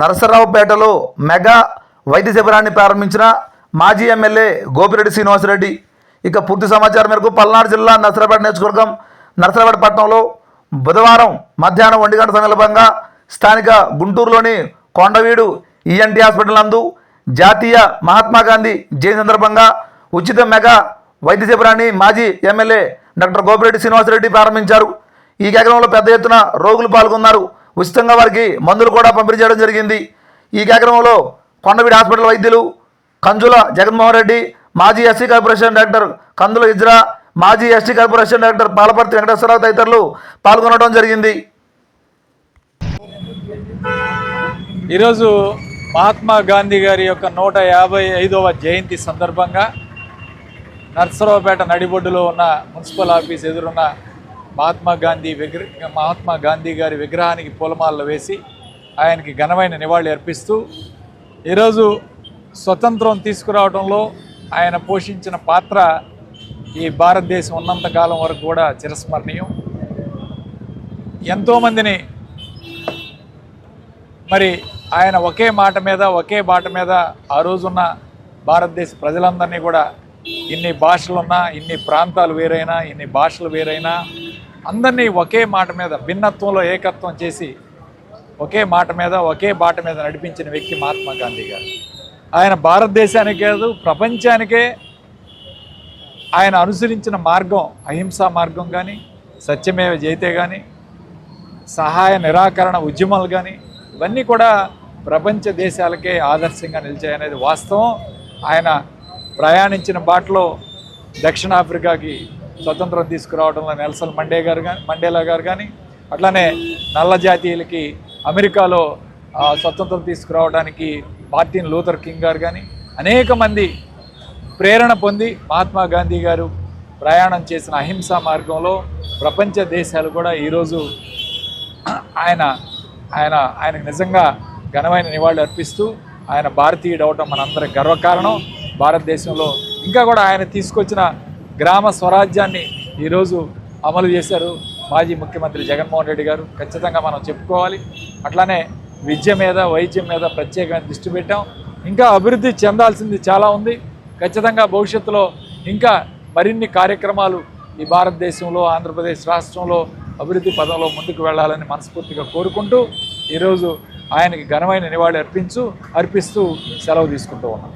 నరసరావుపేటలో mega వైద్య శిబిరాన్ని ప్రారంభించిన మాజీ ఎమ్మెల్యే గోపిరెడ్డి శ్రీనివాసరెడ్డి. ఇక పూర్తి సమాచారం మేరకు పల్నాడు జిల్లా నరసరావుపేట నియోజకవర్గం నరసరావుపేట పట్టణంలో బుధవారం మధ్యాహ్నం ఒంటి గంట సందర్భంగా స్థానిక గుంటూరులోని కొండవీడు ఈఎన్టీ హాస్పిటల్ నందు జాతీయ మహాత్మా గాంధీ జయంతి సందర్భంగా ఉచిత మెగా వైద్య శిబిరాన్ని మాజీ ఎమ్మెల్యే డాక్టర్ గోపిరెడ్డి శ్రీనివాసరెడ్డి ప్రారంభించారు. ఈ కార్యక్రమంలో పెద్ద ఎత్తున రోగులు పాల్గొన్నారు. ఉచితంగా వారికి మందులు కూడా పంపిణీ చేయడం జరిగింది. ఈ కార్యక్రమంలో కొండవీడి హాస్పిటల్ వైద్యులు కంజుల జగన్మోహన్ రెడ్డి మాజీ SC corporation director Kandula Ezra మాజీ ST corporation director Palaparthi Venkateswararao తదితరులు పాల్గొనడం జరిగింది. ఈరోజు మహాత్మా గాంధీ గారి యొక్క నూట యాభై ఐదవ జయంతి సందర్భంగా నర్సరావుపేట నడిబొడ్డులో ఉన్న మున్సిపల్ ఆఫీస్ ఎదురున్న మహాత్మా గాంధీ విగ్రహ మహాత్మా గాంధీ గారి విగ్రహానికి పూలమాలలు వేసి ఆయనకి ఘనమైన నివాళి అర్పిస్తూ ఈరోజు స్వతంత్రం తీసుకురావడంలో ఆయన పోషించిన పాత్ర ఈ భారతదేశం ఉన్నంత కాలం వరకు కూడా చిరస్మరణీయం. ఎంతోమందిని మరి ఆయన ఒకే మాట మీద ఒకే బాట మీద ఆ రోజున్న భారతదేశ ప్రజలందరినీ కూడా ఇన్ని భాషలున్నా ఇన్ని ప్రాంతాలు వేరైనా ఇన్ని భాషలు వేరైనా అందరినీ ఒకే మాట మీద భిన్నత్వంలో ఏకత్వం చేసి ఒకే మాట మీద ఒకే బాట మీద నడిపించిన వ్యక్తి మహాత్మా గాంధీ గారు. ఆయన భారతదేశానికి కాదు ప్రపంచానికే ఆయన అనుసరించిన మార్గం అహింసా మార్గం కానీ సత్యమేవ జయితే కానీ సహాయ నిరాకరణ ఉద్యమాలు కానీ ఇవన్నీ కూడా ప్రపంచ దేశాలకే ఆదర్శంగా నిలిచాయనేది వాస్తవం. ఆయన ప్రయాణించిన బాటలో దక్షిణాఫ్రికాకి స్వతంత్రం తీసుకురావడంలో నెల్సన్ మండే గారు కానీ మండేలా గారు కానీ అట్లానే నల్ల జాతీయులకి అమెరికాలో స్వతంత్రం తీసుకురావడానికి మార్టిన్ లూథర్ కింగ్ గారు కానీ అనేక మంది ప్రేరణ పొంది మహాత్మా గాంధీ గారు ప్రయాణం చేసిన అహింసా మార్గంలో ప్రపంచ దేశాలు కూడా ఈరోజు ఆయన ఆయన ఆయనకు నిజంగా ఘనమైన నివాళులు అర్పిస్తూ ఆయన భారతీయుడు అవటం మనందరి గర్వకారణం. భారతదేశంలో ఇంకా కూడా ఆయన తీసుకొచ్చిన గ్రామ స్వరాజ్యాన్ని ఈరోజు అమలు చేశారు మాజీ ముఖ్యమంత్రి జగన్మోహన్ రెడ్డి గారు. ఖచ్చితంగా మనం చెప్పుకోవాలి. అట్లానే విద్య మీద వైద్యం మీద ప్రత్యేకమైన దృష్టి పెట్టాం. ఇంకా అభివృద్ధి చెందాల్సింది చాలా ఉంది. ఖచ్చితంగా భవిష్యత్తులో ఇంకా మరిన్ని కార్యక్రమాలు ఈ భారతదేశంలో ఆంధ్రప్రదేశ్ రాష్ట్రంలో అభివృద్ధి పదంలో ముందుకు వెళ్ళాలని మనస్ఫూర్తిగా కోరుకుంటూ ఈరోజు ఆయనకి ఘనమైన నివాళి అర్పించు అర్పిస్తూ సెలవు తీసుకుంటూ ఉన్నాం.